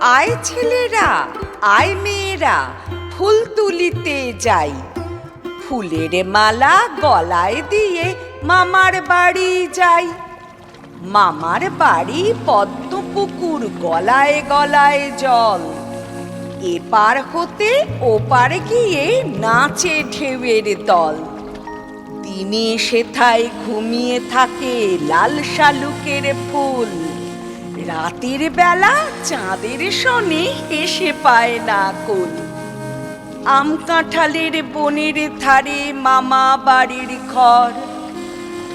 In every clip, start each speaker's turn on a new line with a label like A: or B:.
A: আয় ছেলেরা, আয় মেয়েরা, ফুল তুলিতে যাই। ফুলের মালা গলায় দিয়ে মামার বাড়ি যাই। মামার বাড়ি পদ্মপুকুর গলায় গলায় জল। এপার হতে ওপার গিয়ে নাচে ঢেউয়ের দল। দিনে সেথায় ঘুমিয়ে থাকে লাল শালুকের ফুল। রাতের বেলা চাঁদের শনে হেসে পায় না কুল। আম কাঁঠালের বনের ধারে মামা বাড়ির ঘর।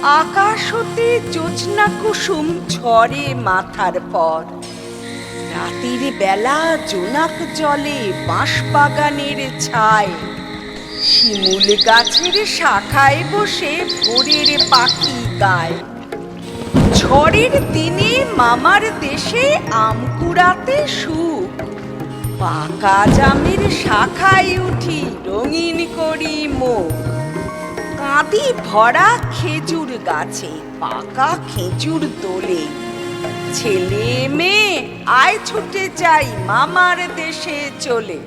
A: আকাশ হতে জোৎস্না কুসুম ঝরে মাথার পর। রাতের বেলা জোনাক জলে বাঁশ বাগানের ছায়। শিমুল গাছের শাখায় বসে ভোরের পাখি গায়। ঝড়ের দিনে মামার দেশে আম কুড়াতে সুখ। পাকা জামের শাখায় উঠি রঙিন করি মুখ। কাঁদি ভরা খেজুর গাছে, পাকা খেজুর দোলে। ছেলে মেয়ে, আয় ছুটে যাই মামার দেশে চলে।